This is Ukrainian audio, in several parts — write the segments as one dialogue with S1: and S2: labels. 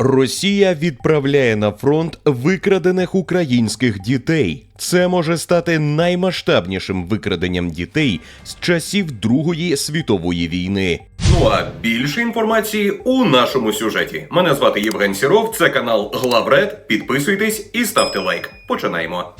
S1: Росія відправляє на фронт викрадених українських дітей. Це може стати наймасштабнішим викраденням дітей з часів Другої світової війни.
S2: Ну а більше інформації у нашому сюжеті. Мене звати Євген Сіров, це канал Главред. Підписуйтесь і ставте лайк. Починаємо.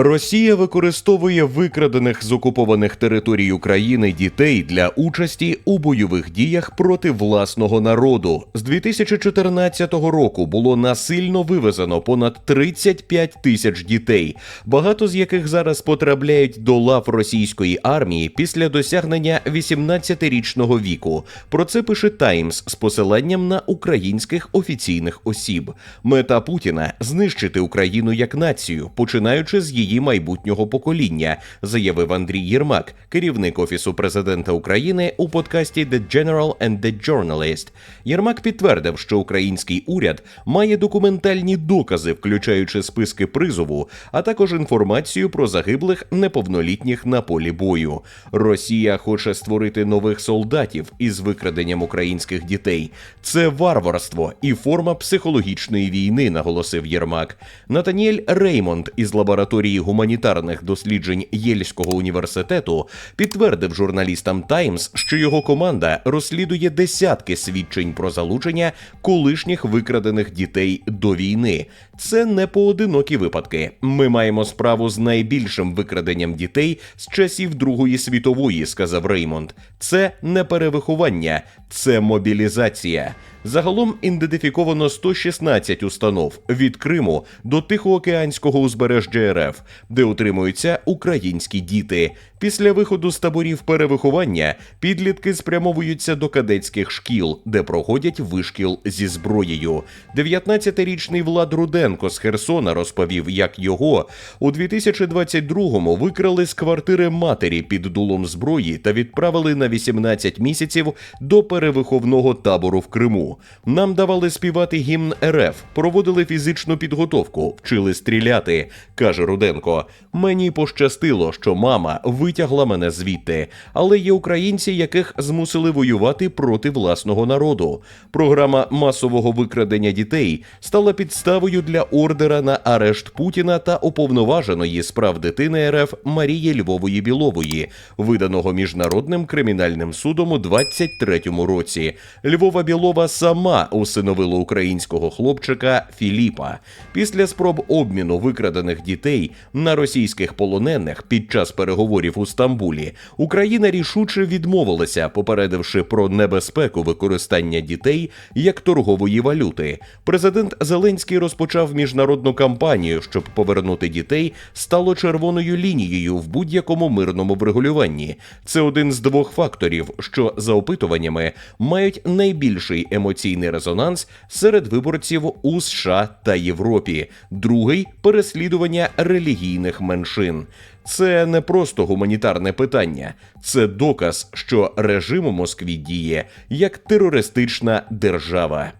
S1: Росія використовує викрадених з окупованих територій України дітей для участі у бойових діях проти власного народу. З 2014 року було насильно вивезено понад 35 тисяч дітей, багато з яких зараз потрапляють до лав російської армії після досягнення 18-річного віку. Про це пише Таймс з посиланням на українських офіційних осіб. Мета Путіна знищити Україну як націю, починаючи з її майбутнього покоління, заявив Андрій Єрмак, керівник офісу президента України у подкасті The General and the Journalist. Єрмак підтвердив, що український уряд має документальні докази, включаючи списки призову, а також інформацію про загиблих неповнолітніх на полі бою. Росія хоче створити нових солдатів із викраденням українських дітей. Це варварство і форма психологічної війни, наголосив Єрмак. Натаніель Реймонд із лабораторії гуманітарних досліджень Єльського університету підтвердив журналістам Таймс, що його команда розслідує десятки свідчень про залучення колишніх викрадених дітей до війни. Це не поодинокі випадки. Ми маємо справу з найбільшим викраденням дітей з часів Другої світової, сказав Реймонд. Це не перевиховання, це мобілізація. Загалом ідентифіковано 116 установ від Криму до Тихоокеанського узбережжя РФ, де утримуються українські діти. Після виходу з таборів перевиховання підлітки спрямовуються до кадетських шкіл, де проходять вишкіл зі зброєю. 19-річний Влад Руденко з Херсона розповів, як його у 2022-му викрали з квартири матері під дулом зброї та відправили на 18 місяців до перевиховного табору в Криму. Нам давали співати гімн РФ, проводили фізичну підготовку, вчили стріляти, каже Руденко. Мені пощастило, що мама витягла мене звідти, але є українці, яких змусили воювати проти власного народу. Програма масового викрадення дітей стала підставою для ордера на арешт Путіна та уповноваженої з прав дитини РФ Марії Львової Білової, виданого міжнародним кримінальним судом у 23-му році. Львова Білова сама усиновила українського хлопчика Філіпа. Після спроб обміну викрадених дітей на російських полонених під час переговорів у Стамбулі Україна рішуче відмовилася, попередивши про небезпеку використання дітей як торгової валюти. Президент Зеленський розпочав міжнародну кампанію, щоб повернути дітей стало червоною лінією в будь-якому мирному врегулюванні. Це один з двох факторів, що за опитуваннями мають найбільший емоційний резонанс серед виборців у США та Європі. Другий переслідування релігійних меншин. Це не просто гуманітарне питання, це доказ, що режим у Москві діє як терористична держава.